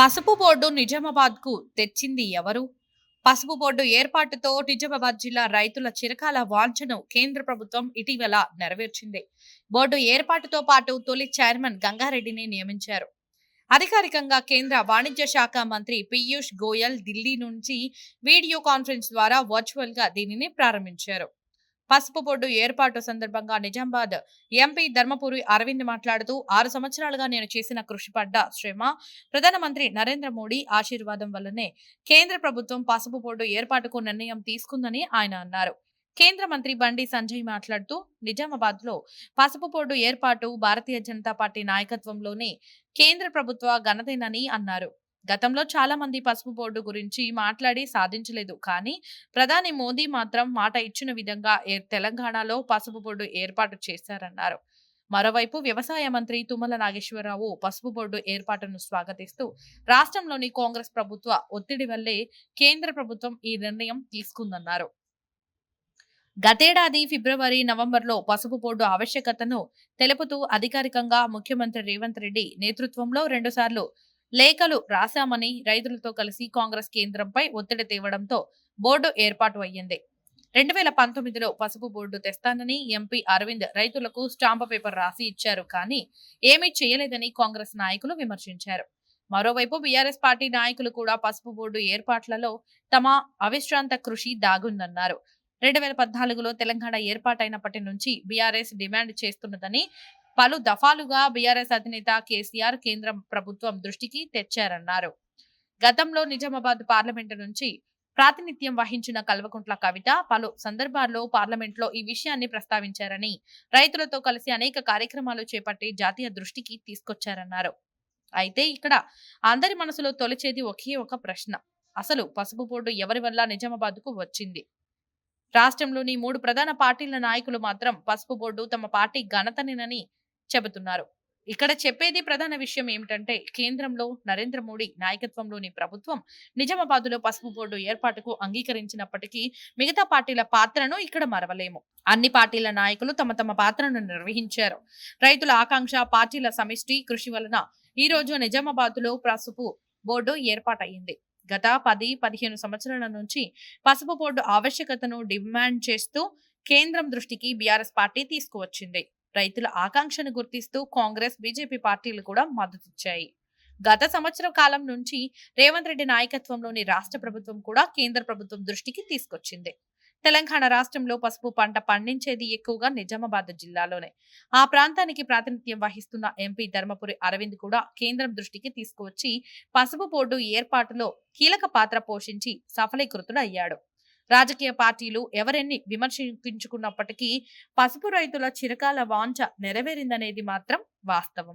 పసుపు బోర్డు నిజామాబాద్కు తెచ్చింది ఎవరు? పసుపు బోర్డు ఏర్పాటుతో నిజామాబాద్ జిల్లా రైతుల చిరకాల వాంఛను కేంద్ర ప్రభుత్వం ఇటీవల నెరవేర్చింది. బోర్డు ఏర్పాటుతో పాటు తొలి చైర్మన్ గంగారెడ్డిని నియమించారు. అధికారికంగా కేంద్ర వాణిజ్య శాఖ మంత్రి పీయూష్ గోయల్ ఢిల్లీ నుంచి వీడియో కాన్ఫరెన్స్ ద్వారా వర్చువల్గా దీనిని ప్రారంభించారు. పసుపు బోర్డు ఏర్పాటు సందర్భంగా నిజామాబాద్ ఎంపీ ధర్మపురి అరవింద్ మాట్లాడుతూ ఆరు సంవత్సరాలుగా నేను చేసిన కృషి పడ్డ శ్రమ ప్రధానమంత్రి నరేంద్ర మోడీ ఆశీర్వాదం వల్లనే కేంద్ర ప్రభుత్వం పసుపు బోర్డు ఏర్పాటుకు నిర్ణయం తీసుకుందని ఆయన అన్నారు. కేంద్ర మంత్రి బండి సంజయ్ మాట్లాడుతూ నిజామాబాద్లో పసుపు బోర్డు ఏర్పాటు భారతీయ జనతా పార్టీ నాయకత్వంలోనే కేంద్ర ప్రభుత్వ ఘనతేనని అన్నారు. గతంలో చాలా మంది పసుపు బోర్డు గురించి మాట్లాడి సాధించలేదు. కానీ ప్రధాని మోదీ మాత్రం మాట ఇచ్చిన విధంగా తెలంగాణలో పసుపు బోర్డు ఏర్పాటు చేశారన్నారు. మరోవైపు వ్యవసాయ మంత్రి తుమ్మల నాగేశ్వరరావు పసుపు బోర్డు ఏర్పాటును స్వాగతిస్తూ రాష్ట్రంలోని కాంగ్రెస్ ప్రభుత్వ ఒత్తిడి వల్లే కేంద్ర ప్రభుత్వం ఈ నిర్ణయం తీసుకుందన్నారు. గతేడాది ఫిబ్రవరి నవంబర్లో పసుపు బోర్డు ఆవశ్యకతను తెలుపుతూ అధికారికంగా ముఖ్యమంత్రి రేవంత్ రెడ్డి నేతృత్వంలో రెండుసార్లు లేఖలు రాశామని రైతులతో కలిసి కాంగ్రెస్ కేంద్రంపై ఒత్తిడి తేవడంతో బోర్డు ఏర్పాటు అయ్యింది. రెండు వేల పంతొమ్మిదిలో పసుపు బోర్డు తెస్తానని ఎంపీ అరవింద్ రైతులకు స్టాంప్ పేపర్ రాసి ఇచ్చారు కానీ ఏమీ చేయలేదని కాంగ్రెస్ నాయకులు విమర్శించారు. మరోవైపు బీఆర్ఎస్ పార్టీ నాయకులు కూడా పసుపు బోర్డు ఏర్పాట్లలో తమ అవిశ్రాంత కృషి దాగుందన్నారు. రెండు వేల పద్నాలుగులో తెలంగాణ ఏర్పాటైనప్పటి నుంచి బీఆర్ఎస్ డిమాండ్ చేస్తున్నదని పలు దఫాలుగా బీఆర్ఎస్ అధినేత కేసీఆర్ కేంద్ర ప్రభుత్వం దృష్టికి తెచ్చారన్నారు. గతంలో నిజామాబాద్ పార్లమెంటు నుంచి ప్రాతినిధ్యం వహించిన కల్వకుంట్ల కవిత పలు సందర్భాల్లో పార్లమెంట్లో ఈ విషయాన్ని ప్రస్తావించారని రైతులతో కలిసి అనేక కార్యక్రమాలు చేపట్టి జాతీయ దృష్టికి తీసుకొచ్చారన్నారు. అయితే ఇక్కడ అందరి మనసులో తొలిచేది ఒకే ఒక ప్రశ్న అసలు పసుపు బోర్డు ఎవరి వల్ల నిజామాబాద్కు వచ్చింది? రాష్ట్రంలోని మూడు ప్రధాన పార్టీల నాయకులు మాత్రం పసుపు బోర్డు తమ పార్టీ ఘనతనేనని చెబుతున్నారు. ఇక్కడ చెప్పేది ప్రధాన విషయం ఏమిటంటే కేంద్రంలో నరేంద్ర మోడీ నాయకత్వంలోని ప్రభుత్వం నిజామాబాద్లో పసుపు బోర్డు ఏర్పాటుకు అంగీకరించినప్పటికీ మిగతా పార్టీల పాత్రను ఇక్కడ మరవలేము. అన్ని పార్టీల నాయకులు తమ తమ పాత్రను నిర్వహించారు. రైతుల ఆకాంక్ష పార్టీల సమిష్టి కృషి వలన ఈ రోజు నిజామాబాద్లో పసుపు బోర్డు ఏర్పాటయ్యింది. గత పది పదిహేను సంవత్సరాల నుంచి పసుపు బోర్డు ఆవశ్యకతను డిమాండ్ చేస్తూ కేంద్రం దృష్టికి బీఆర్ఎస్ పార్టీ తీసుకువచ్చింది. రైతుల ఆకాంక్షను గుర్తిస్తూ కాంగ్రెస్ బీజేపీ పార్టీలు కూడా మద్దతిచ్చాయి. గత సంవత్సరం కాలం నుంచి రేవంత్ రెడ్డి నాయకత్వంలోని రాష్ట్ర ప్రభుత్వం కూడా కేంద్ర ప్రభుత్వం దృష్టికి తీసుకొచ్చింది. తెలంగాణ రాష్ట్రంలో పసుపు పంట పండించేది ఎక్కువగా నిజామాబాద్ జిల్లాలోనే. ఆ ప్రాంతానికి ప్రాతినిధ్యం వహిస్తున్న ఎంపీ ధర్మపురి అరవింద్ కూడా కేంద్రం దృష్టికి తీసుకువచ్చి పసుపు బోర్డు ఏర్పాటులో కీలక పాత్ర పోషించి సఫలీకృతుడయ్యాడు. రాజకీయ పార్టీలు ఎవరెన్ని విమర్శించుకున్నప్పటికీ పసుపు రైతుల చిరకాల వాంఛ నెరవేరిందనేది మాత్రం వాస్తవం.